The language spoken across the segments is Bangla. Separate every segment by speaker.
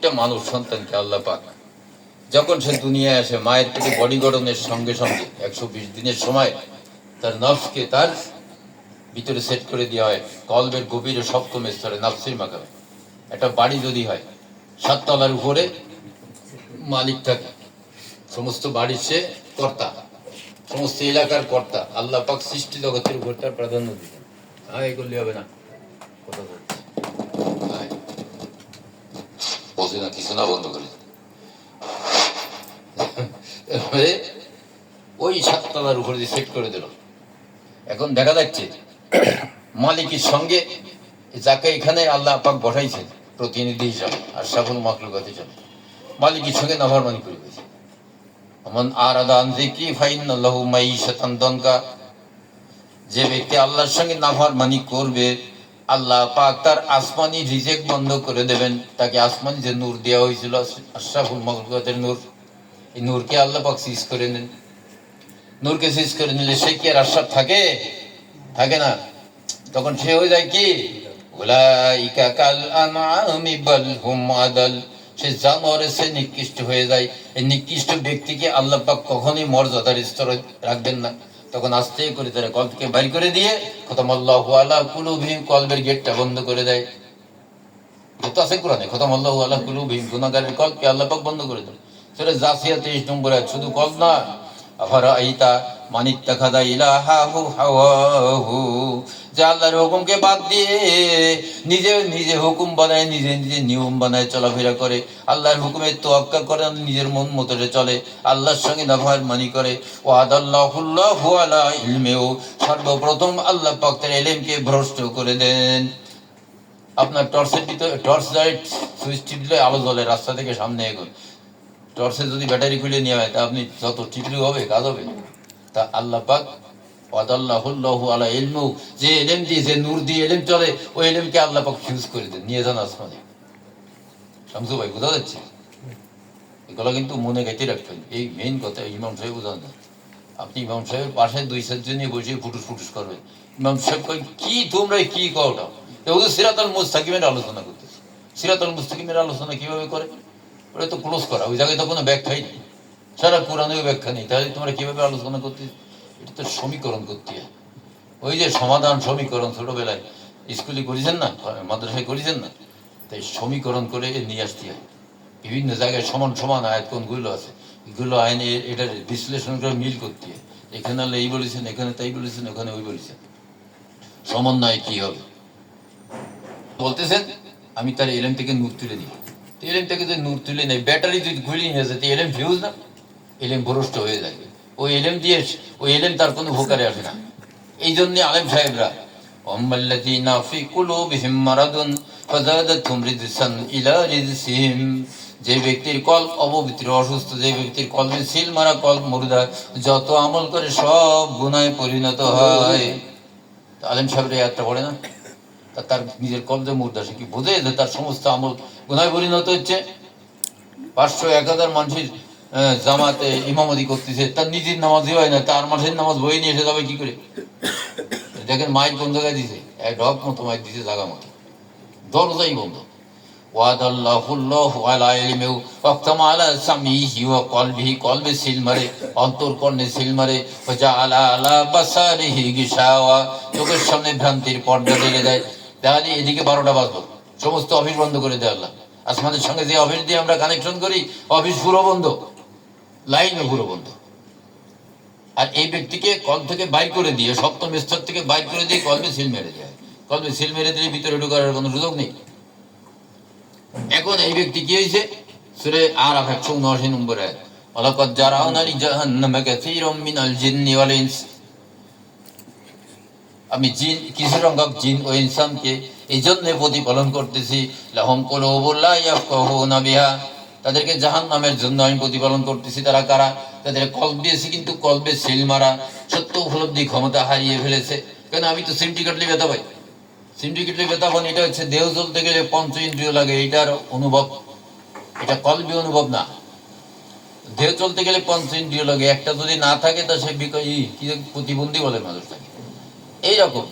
Speaker 1: একটা মানব সন্তানকে আল্লাহ পাক। যখন সে দুনিয়ায় আসে, মায়ের পেটে বডি গঠনের সঙ্গে সঙ্গে, একশো বিশ দিনের সময়, তার নফসকে তার ভিতরে সেট করে দেওয়া হয়। কলবের গভীরে সপ্তম স্তরে নাফসির মাকামে। একটা বাড়ি যদি হয়, সাততলার উপরে মালিক থাকে। সমস্ত বাড়ির সে কর্তা। সমস্ত এলাকার কর্তা। আল্লাহ পাক সৃষ্টি জগতের উপর তার প্রাধান্য দিতেন হ্যাঁ এগুলি হবে না কথা বলছি হ্যাঁ বলছি না কিছু না বন্ধ করে এবারে ওই সাততলার উপরে যে সেট করে দিল এখন দেখা যাচ্ছে মালিকের সঙ্গে যাকে এখানে আল্লাহ পাক বসাইছেন প্রতিনিধি হিসাবে আর সাফল মাকলুকাত হিসাবে মালিকের সঙ্গে নাফারমানি করে গেছে আমন আর আদান জিক্রি ফাইন আল্লাহু মাইশাতান দনকা যে ব্যক্তি আল্লাহর সঙ্গে নাফারমানি করবে আল্লাহ পাক তার আসমানি রিজেক বন্ধ করে দেবেন। তাকে আসমানি যে নূর দেওয়া হয়েছিল, আশরাফুল মখলুকাতের নূর, এই নূরকে আল্লাহ পাক সিজ করে নেন। নূরকে সিজ করে নিলে সে কি আর আশরাফ থাকে? থাকে না। তখন সে হয়ে যায় কি? উলাইকা কাল হুম আদাল। সে জানোয়ারে, সে নিকৃষ্ট হয়ে যায়। এই নিকৃষ্ট ব্যক্তিকে আল্লাহ পাক কখনোই মর্যাদার স্তরে রাখবেন না। তখন আস্তে করে তারা কলকে বাইর করে দিয়ে খতম আল্লাহ আলা কুলুবিহিম কলবের গেটটা বন্ধ করে দেয়। যত আছে কোরআনে, খতম আল্লাহ আলা কুলুবিহিম গুণাগারের কলকে আল্লাহ পাক বন্ধ করে দেয় সেটা জাসিয়া তেইশ নম্বর শুধু কল না আফার আইতা মানিত্তাখাদা ইলাহাহু হাওয়াহু, যে আল্লাহর হুকুমকে বাদ দিয়ে নিজে নিজে হুকুম বানায়, নিজে নিজে নিয়ম বানায় চলাফেরা করে। আল্লাহর হুকুমের তোয়াক্কা করে নিজের মন মতো চলে। আল্লাহর সঙ্গে নাফার মানি করে। ও আদাল্লাহুল্লাহু আলা ইলমেও সর্বপ্রথম আল্লাহ পাক তার এলেমকে ভ্রষ্ট করে দেন। আপনার টর্চের ভিতরে টর্চ লাইট সুইচ টিপলে আলো জ্বলে, রাস্তা থেকে সামনে এগোন। টর্চে যদি ব্যাটারি খুলে নিয়ে হয় তা আপনি যত টিপলে হবে, কাজ হবে। তা আল্লাহ পাক আলা ইলমু যে এলেম দিয়ে যে নূর দিয়ে এলেম চলে, ওই এলেমকে আল্লাহ পাক ফিউজ করে দেন। নিয়ে যান আসমানে। শামসু ভাই, বোঝা যাচ্ছে? এগুলো কিন্তু মনে রাখবেন। এই মেইন কথা, ইমাম সাহেব বোঝান না আপনি ইমাম সাহেবের পাশে দুই চারজন নিয়ে বসে ফুটুস ফুটুস করবেন। ইমাম সাহেব কই কি তোমরা, কি কওটা সিরাতাল মুস্তাকিমের আলোচনা করতেছে। সিরাতাল মুস্তাকিমের আলোচনা কীভাবে করে? ওটা তো ক্লোজ করা, ওই জায়গায় তো কোনো ব্যাখ্যাই নেই সারা কোরআনেও ব্যাখ্যা নেই, তাহলে তোমরা কীভাবে আলোচনা করতে? এটা তো সমীকরণ করতে হয়। ওই যে সমাধান সমীকরণ ছোটবেলায় স্কুলে করেছেন না, মাদ্রাসায় করেছেন না, তাই সমীকরণ করে নিয়ে আসতে হয়। বিভিন্ন জায়গায় সমান সমান আয়াত কোনগুলো আছে, এগুলো আইনে এটার বিশ্লেষণ করে মিল করতে হয়। এখানে এই বলেছেন, এখানে তাই বলেছেন, ওখানে ওই বলেছেন। সমন্বয় কি হবে? বলতেছেন, আমি তার এলেম থেকে মুখ তুলে নিই তো এলেম থেকে যদি নূর তুলে নেই ব্যাটারি যদি ঘুরিয়ে নিয়ে যায়, তো এলেম ফিউজ না? এলেম ভ্রষ্ট হয়ে যায়। ওই এলেম দিয়ে, ওই এলেম তার কোনো উপকারে আসে না। এই জন্য আলেম সাহেবরা, অম্মাল্লাযীনা ফি কুলুবিহিম মারাদুন ফাযাদাতহুম ইলা রিজসিহিম। যে ব্যক্তির কল অপবিত্র, অসুস্থ, যে ব্যক্তির কলমে সিল মারা কল মুর্দা, যত আমল করে সব গুনায় পরিণত হয়। আলেম সাহেবরা একটা পড়ে না? তার নিজের কলজে মুর্দা সে কি বোঝে যে তার সমস্ত আমল গুনায় পরিণত হচ্ছে? পাঁচশো এক হাজার মানুষের জামাতে ইমামতি করতেছে, তার নিজের নামাজই হয় না, তার মাসের নামাজ বই নিয়ে এসে যাবে কি করে? দেখেন মাইক বন্ধ করে দিছে, এক ঢক মতো মাইক দিছে জাগা মতো। দরজাই বন্ধ। ভ্রান্তির পর্দা ঢেলে দেয়। দেখা যায় এদিকে বারোটা বাজলো। সমস্ত অফিস বন্ধ করে দেয় আল্লাহ। আসমানের সঙ্গে যে অফিস দিয়ে আমরা কানেকশন করি, অফিস পুরো বন্ধ। লাইনও পুরো বন্ধ। আর এই ব্যক্তিকে কল থেকে বাইর করে দিয়ে, সপ্তম স্তর থেকে বাইর করে দিয়ে কলবে সিল মেরে দেয়। কলবে সিল মেরে দিলে ভিতরে ঢোকার কোনো সুযোগ নেই। এখন এই ব্যক্তি কি হয়েছে? সুরে আর একশো উনআশি নম্বরে ওয়ালাকাদ জারানা লিজাহান্নামা কাসীরাম মিনাল জিন্নি ওয়াল ইনস। আমি জিন কিছু সংখ্যক জিন ও ইনসানকে এই জন্য প্রতিপালন করতেছি, লাহম বিহা। তাদেরকে জাহান নামের জন্য আমি প্রতিপালন করতেছি, তারা কারা? তাদের কল দিয়েছি, কিন্তু কলবে সিল মারা। সত্য উপলব্ধি ক্ষমতা হারিয়ে ফেলেছে। কেন, আমি তো সিমটি কাটলে ব্যথা পাই সিমটি কাটলে পান এটা হচ্ছে দেহ চলতে গেলে পঞ্চ ইন্দ্রিয় লাগে এটার অনুভব। এটা কল্পি অনুভব না। দেহ চলতে গেলে পঞ্চ ইন্দ্রিয় লাগে। একটা যদি না থাকে, তা সে বিক- প্রতিবন্ধী বলে মানুষ থাকে এইরকম।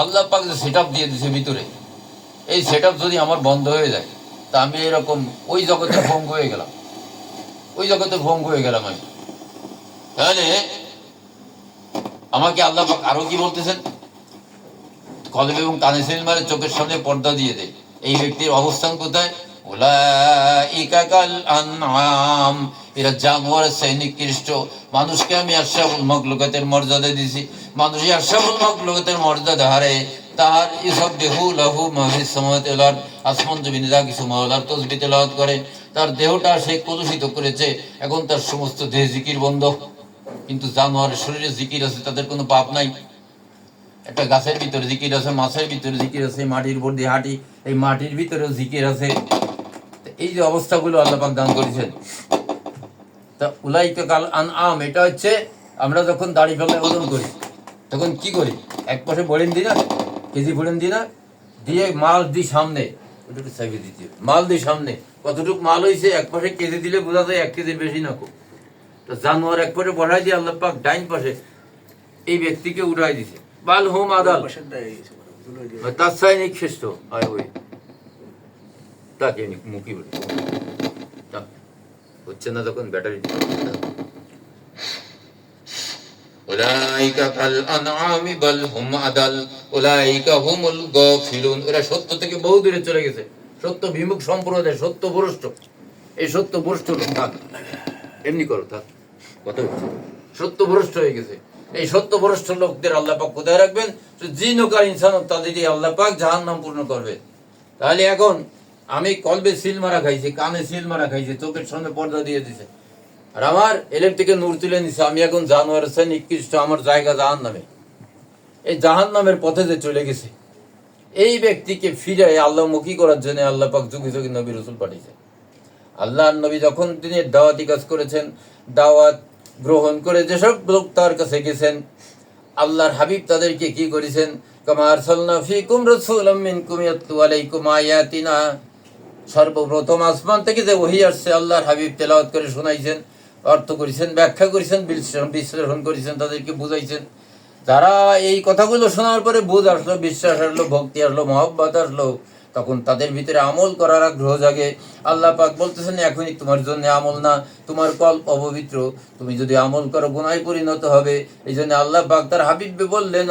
Speaker 1: আল্লাহ পাক যে সেট দিয়ে দিছে ভিতরে, এই সেট যদি আমার বন্ধ হয়ে যায়, তা আমি এরকম ওই জগতে ভঙ্গ হয়ে গেলাম। ওই জগতে ভঙ্গ হয়ে গেলাম আমি। তাহলে আমাকে আল্লাহ পাক আরও কি বলতেছেন? কলব এবং কানে মারে চোখের সামনে পর্দা দিয়ে দেয় এই ব্যক্তির অবস্থান কোথায়? এরা জানোয়ারের চেয়ে নিকৃষ্ট মানুষকে আমি আশরাফুল মখলুকাতের মর্যাদা দিছি মানুষই আশরাফুল মখলুকাতের মর্যাদা হারে তাহার ইসব দেহু লাহু মাহিস সমাতে লার আসমান জমিন যা কিছু মাওলার তসবি তেলাওয়াত করে, তার দেহটা সে কলুষিত করেছে, এখন তার সমস্ত দেহ জিকির বন্ধ। কিন্তু জানোয়ারের শরীরে জিকির আছে, তাদের কোনো পাপ নাই। একটা গাছের ভিতরে জিকির আছে, মাছের ভিতরে জিকির আছে মাটির উপর দিয়ে হাঁটি, এই মাটির ভিতরেও জিকির আছে। এই যে অবস্থাগুলো আল্লাহ পাক দান করেছেন। তা উলাইকা কাল আন আম এটা হচ্ছে আমরা যখন দাড়ি ফেলে ওজন করি তখন কি করি? এক পাশে বলেন দিই না কেজি বলেন দিই না দিয়ে মাল দিই সামনে ওটা একটু চাইবে দিতে মাল দিই সামনে কতটুকু মাল হয়েছে এক পাশে কেজি দিলে বোঝা যায় এক কেজি বেশি না খুব। তো জানোয়ার এক পাশে বসাই দিয়ে আল্লাহ পাক ডাইন পাশে এই ব্যক্তিকে উঠাই দিছে। বাল হোম আদাল। তার চাই নিকৃষ্ট হয় ওই। তাকে নি- মুখি বলে। হচ্ছে না তখন ব্যাটারি। উলাইকা কাল আনআমি বাল হুম আদাল, উলাইকা হুমুল গাফিলুন। এরা সত্য থেকে বহু দূরে চলে গেছে। সত্য বিমুখ সম্প্রদায়, সত্য ভ্রষ্ট। এই সত্য ভ্রষ্ট এমনি করো কথা সত্য ভ্রষ্ট হয়ে গেছে। এই সত্য ভ্রষ্ট লোকদের আল্লাহ পাক কোথায় রাখবেন? তো জিন হোক ইনসান, তাদেরই আল্লাহ পাক জাহান নাম পূর্ণ করবে। তাহলে এখন আমি কলবে সিল মারা খাইছি, কানে সিল মারা খাইছি, চোখের সামনে পর্দা দিয়ে দিছে। আর আমার এলেম থেকে নূর তুলে নিছে আমি এখন জানোয়ার সে নিকৃষ্ট আমার জায়গা জাহান নামে এই জাহান নামের পথে যে চলে গেছে এই ব্যক্তিকে ফিরে আল্লাহ মুখী করার জন্য আল্লাহ পাক যুগে যুগে নবী রসুল পাঠিয়েছে আল্লাহ নবী যখন তিনি দাওয়াতি কাজ করেছেন দাওয়াত গ্রহণ করে যেসব লোক তার কাছে গেছেন আল্লাহর হাবিব তাদেরকে কি করেছেন কামার ফিকুম আলাইকুম আয়াতিনা সর্বপ্রথম আসমান থেকে যে ওহি আসছে আল্লাহর হাবিব তেলাওয়াত করে শোনাইছেন অর্থ করেছেন, ব্যাখ্যা করেছেন, বিশ্লেষণ করেছেন, তাদেরকে বুঝাইছেন। তারা এই কথাগুলো শোনার পরে বুঝ আসলো, বিশ্বাস আসলো, ভক্তি আসলো, মহব্বত আসলো তখন তাদের ভিতরে আমল করার আগ্রহ জাগে। আল্লাহ পাক বলতেছেন, এখনই তোমার জন্য আমল না। তোমার কল্প অপবিত্র। তুমি যদি আমল করো, গুনায় পরিণত হবে। এই জন্য আল্লাহ পাক তার হাবিবকে বললেন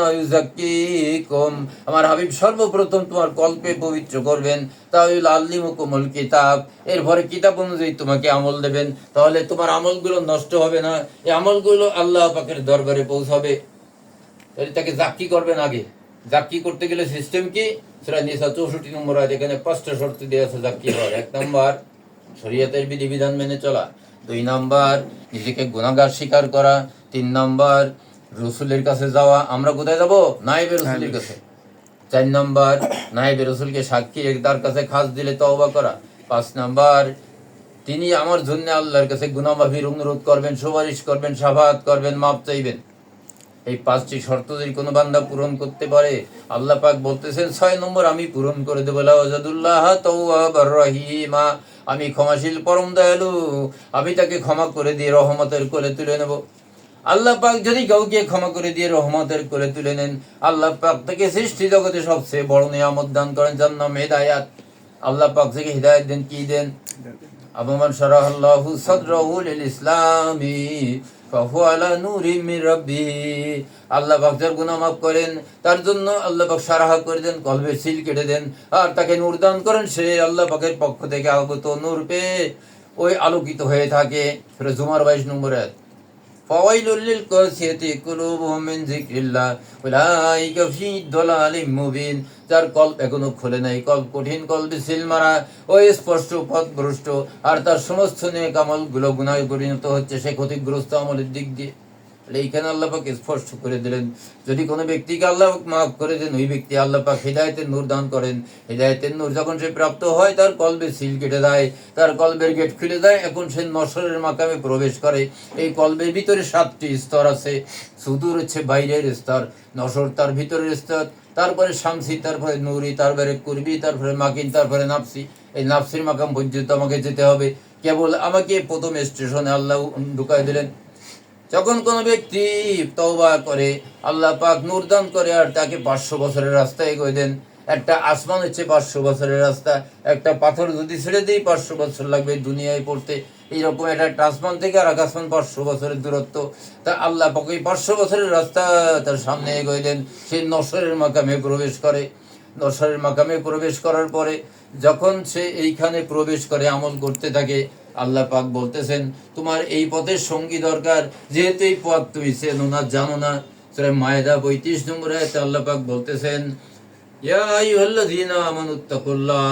Speaker 1: কম আমার হাবিব সর্বপ্রথম তোমার কল্পে পবিত্র করবেন। তাহলে আল্লি মুকুমল কিতাব। এরপরে কিতাব অনুযায়ী তোমাকে আমল দেবেন। তাহলে তোমার আমলগুলো নষ্ট হবে না। এই আমলগুলো আল্লাহ পাকের দরবারে পৌঁছাবে। তাকে জাক্কি করবেন আগে। জাক্কি করতে গেলে সিস্টেম কি? সেটা নিসা চৌষট্টি নম্বর আছে এখানে পাঁচটা শর্ত দেওয়া আছে জাক্কি হওয়ার। এক নম্বর, শরীয়তের বিধিবিধান মেনে চলা। দুই নম্বর, নিজেকে গুণাগার স্বীকার করা। তিন নম্বর, রসুলের কাছে যাওয়া। আমরা কোথায় যাব? নাইবে রসুলের কাছে। চার নম্বর নাইবে রসুলকে সাক্ষী তার কাছে খাস দিলে তওবা করা। পাঁচ নম্বর, তিনি আমার জন্য আল্লাহর কাছে গুনামাফির অনুরোধ করবেন, সুপারিশ করবেন সাফাত করবেন মাপ চাইবেন। এই পাঁচটি শর্ত যদি কোনো বান্দা পূরণ করতে পারে আল্লাহ পাক বলতেছেন ছয় নম্বর আমি পূরণ করে দেবো। লাওয়াজাদুল্লাহ তাওয়াবার রহিমা। আমি ক্ষমাশীল পরম দয়ালু। আমি তাকে ক্ষমা করে দিয়ে রহমতের কোলে তুলে নেব। আল্লাহ পাক যদি কাউকে ক্ষমা করে দিয়ে রহমতের কোলে তুলে নেন আল্লাহ পাক থেকে সৃষ্টি জগতে সবচেয়ে বড় নিয়ামত দান করেন যার নাম হেদায়াত। আল্লাহ পাক থেকে হৃদায়ত দেন কি দেন? আবমান শারাহাল্লাহু সাদরাহু লিল ইসলামি। আল্লাহ যার গুনাহ মাফ করেন, তার জন্য আল্লাহ করে দেন কেটে দেন, আর তাকে করেন, সে আল্লাহ পক্ষ থেকে আগত নূর পেয়ে ওই আলোকিত হয়ে থাকে। জুমার বাইশ নম্বর আয়াত। فويل للقاسية قلوبهم من ذكر الله أولئك في ضلال مبين যার কল্প এখনো খোলে নাই কল্প কঠিন কল্পে সিল মারা ওই স্পষ্ট পথভ্রষ্ট আর তার সমস্ত নিয়ে কামল গুলো গুনায় পরিণত হচ্ছে সে ক্ষতিগ্রস্ত আমলের দিক দিয়ে তাহলে এইখানে আল্লাহ পাক স্পষ্ট করে দিলেন, যদি কোনো ব্যক্তিকে আল্লাহ মাফ করে দেন, ওই ব্যক্তি আল্লাহ পাক হৃদায়তের নূর দান করেন। হৃদায়তের নূর যখন সে প্রাপ্ত হয়, তার কলবে সিল কেটে দেয়, তার কলবের গেট খুলে দেয়, এখন সে নসরের মাকামে প্রবেশ করে। এই কলবের ভিতরে সাতটি স্তর আছে, সুদূর হচ্ছে বাইরের স্তর নসর তার ভিতরের স্তর, তারপরে শামসি, তারপরে নুরি, তারপরে কুরবি, তারপরে মাকিন, তারপরে নাফসি। এই নাফসির মাকাম পর্যন্ত আমাকে যেতে হবে। কেবল আমাকে প্রথম স্টেশনে আল্লাহ ঢুকাই দিলেন। যখন কোনো ব্যক্তি তওবা করে, আল্লাহ পাক নূরদান করে আর তাকে পাঁচশো বছরের রাস্তায় এগোয় দেন। একটা আসমান হচ্ছে পাঁচশো বছরের রাস্তা, একটা পাথর যদি ছেড়ে দিই, পাঁচশো বছর লাগবে দুনিয়ায় পড়তে। এইরকম একটা আসমান থেকে আর এক আসমান পাঁচশো বছরের দূরত্ব। তা আল্লাহ পাক ওই পাঁচশো বছরের রাস্তা তার সামনে এগোয় দেন। সে নসরের মাকামে প্রবেশ করে। নসরের মাকামে প্রবেশ করার পরে যখন সে এইখানে প্রবেশ করে আমল করতে থাকে আল্লাহ পাক বলতেছেন, তোমার এই পথের সঙ্গী দরকার, যেহেতু এই পথ তুমি চেনো না, জানো না। সূরা মায়দা পঁয়ত্রিশ নম্বর আল্লাহ পাক বলতেছেন আমানুত্তাকুল্লাহ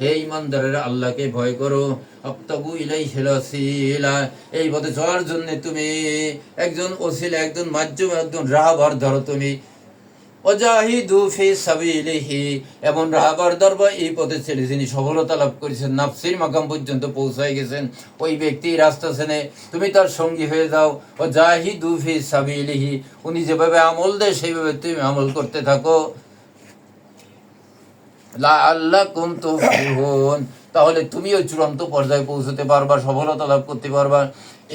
Speaker 1: হে ইমানদারেরা আল্লাহকে ভয় করো। আবতাগু ইলাইহি ওয়াসিলা এই পথে চলার জন্য তুমি একজন ওসিলা, একজন মাধ্যম, একজন রাহবার ধরো তুমি। অজাহিদু ফি সাবিলিহি। এবং দরবার এই পথে ছেড়ে সফলতা লাভ করেছেন, নাফসির মাকাম পর্যন্ত পৌঁছায় গেছেন, ওই ব্যক্তি রাস্তা তুমি তার সঙ্গী হয়ে যাও। ও জাহিদু ফি সাবিলিহি। উনি যেভাবে আমল দেয়, সেইভাবে তুমি আমল করতে থাকো। লাআল্লাকুম তুফলিহুন। তাহলে তুমিও চূড়ান্ত পর্যায়ে পৌঁছতে পারবা, সফলতা লাভ করতে পারবা।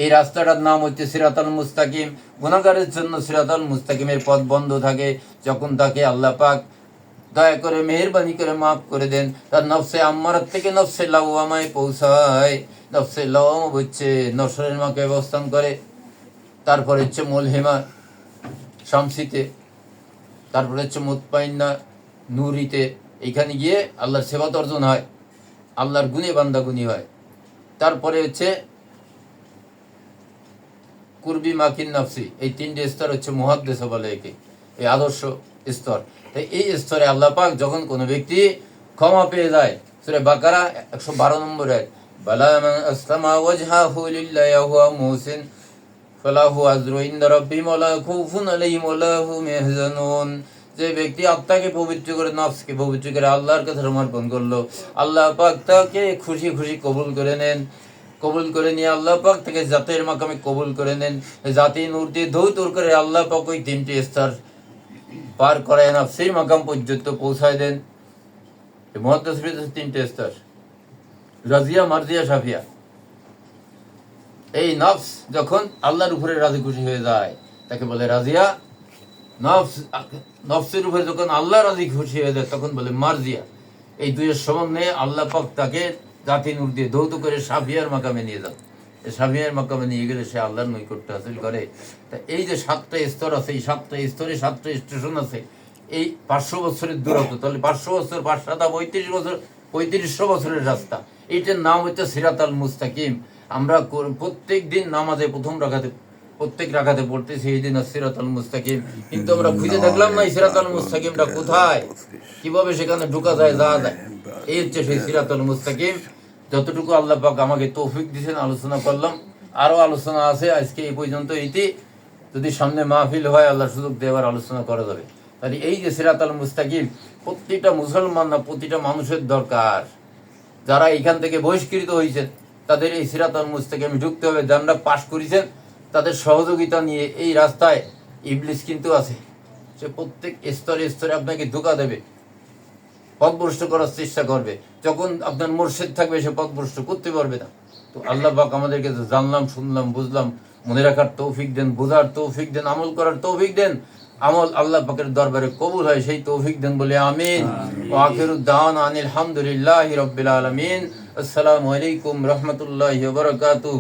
Speaker 1: এই রাস্তাটার নাম হচ্ছে সিরাতাল মুস্তাকিম। গুণাগারের জন্য সিরাতাল মুস্তাকিমের পথ বন্ধ থাকে। যখন তাকে আল্লাহ পাক দয়া করে, মেহরবানি করে মাফ করে দেন, তার নফসে আম্মারাত থেকে নফসে লাউয়ামায় পৌঁছায়। নফসে লাওয়াম হচ্ছে নসরের মাকে অবস্থান করে, তারপরে হচ্ছে মুলহিমা শামসিতে, তারপরে হচ্ছে মুতপাইন্না নুরিতে। এইখানে গিয়ে আল্লাহর সেবাত অর্জন হয়, আল্লাহর গুণে বান্দা গুণী হয়। তারপরে হচ্ছে কুরবি মাকিন নাফসি, এই তিনটে স্তর হচ্ছে মুহাদ্দেশ বলে একে, এই আদর্শ স্তর। তাই এই স্তরে আল্লাহ পাক যখন কোনো ব্যক্তি ক্ষমা পেয়ে যায়, সুরে বাকারা একশো বারো নম্বরে যে ব্যক্তি আত্মাকে পবিত্র করে, নফসকে পবিত্র করে আল্লাহর কাছে সমর্পণ করল, আল্লাহ পাক তাকে খুশি খুশি কবুল করে নেন। কবুল করে নিয়ে আল্লাহ পাক থেকে জাতের মাকামে কবুল করে নেন। জাতি নূর দিয়ে ধৌতর করে আল্লাহ পাক ওই তিনটি স্তর পার করায় না, সেই মাকাম পর্যন্ত পৌঁছায় দেন। মহাদ্দাস তিনটে স্তর। রাজিয়া, মার্জিয়া, সাফিয়া। এই নফস যখন আল্লাহর উপরে রাজি খুশি হয়ে যায়, তাকে বলে রাজিয়া। নফস, নফসের উপরে যখন আল্লাহ রাজি খুশি হয়ে যায়, তখন বলে মার্জিয়া। এই দুইয়ের সমন্বয়ে আল্লাহ পাক তাকে জাতি নূর দিয়ে ধৌত করে সাফিয়ার মাকামে নিয়ে যান এই সাফিয়ার মাকামে নিয়ে গেলে সে আল্লাহর নৈকট্য হাসিল করে। তা এই যে সাতটা স্তর আছে, এই সাতটা স্তরে সাতটা স্টেশন আছে, এই পাঁচশো বছরের দূরত্ব, তাহলে পাঁচশো বছর পাঁচ সাতা পঁয়ত্রিশ বছর, পঁয়ত্রিশশো বছরের রাস্তা। এইটার নাম হচ্ছে সিরাতাল মুস্তাকিম। আমরা প্রত্যেক দিন নামাজে প্রথম রাখাতে, প্রত্যেক রাখাতে পড়তেছি, এই দিন সিরাতাল মুস্তাকিম। কিন্তু আমরা খুঁজে দেখলাম না সিরাতাল মুস্তাকিমটা কোথায়? কীভাবে সেখানে ঢুকা যায়, যাওয়া যায়? এই হচ্ছে সেই সিরাতাল মুস্তাকিম। যতটুকু আল্লাহ পাক আমাকে তৌফিক দিয়েছেন আলোচনা করলাম। আরও আলোচনা আছে, আজকে এই পর্যন্ত ইতি যদি সামনে মাহফিল হয় আল্লাহ সুযোগ দেওয়ার আলোচনা করা যাবে। তাহলে এই যে সিরাতাল মুস্তাকিম, প্রতিটা মুসলমান না, প্রতিটা মানুষের দরকার। যারা এখান থেকে বহিষ্কৃত হয়েছেন, তাদের এই সিরাতাল মুস্তাকিমে ঢুকতে হবে। যারা পাশ করেছেন, তাদের সহযোগিতা নিয়ে এই রাস্তায় ইবলিস কিন্তু আছে। সে প্রত্যেক স্তরে স্তরে আপনাকে ধোকা দেবে। পথভ্রষ্ট করার চেষ্টা করবে। যখন আপনার মোর্শেদ থাকবে সে পথভ্রষ্ট করতে পারবে না। তো আল্লাহ পাক আমাদেরকে জানলাম শুনলাম বুঝলাম মনে রাখার তৌফিক দেন বোঝার তৌফিক দেন আমল করার তৌফিক দেন। আমল আল্লাহ পাকের দরবারে কবুল হয় সেই তৌফিক দেন বলে আমিন। ও আখিরুদ্দান আনিল হামদুলিল্লাহি রাব্বিল আলামিন। আসসালামু আলাইকুম রহমতুল্লাহি ওয়া বারাকাতুহু।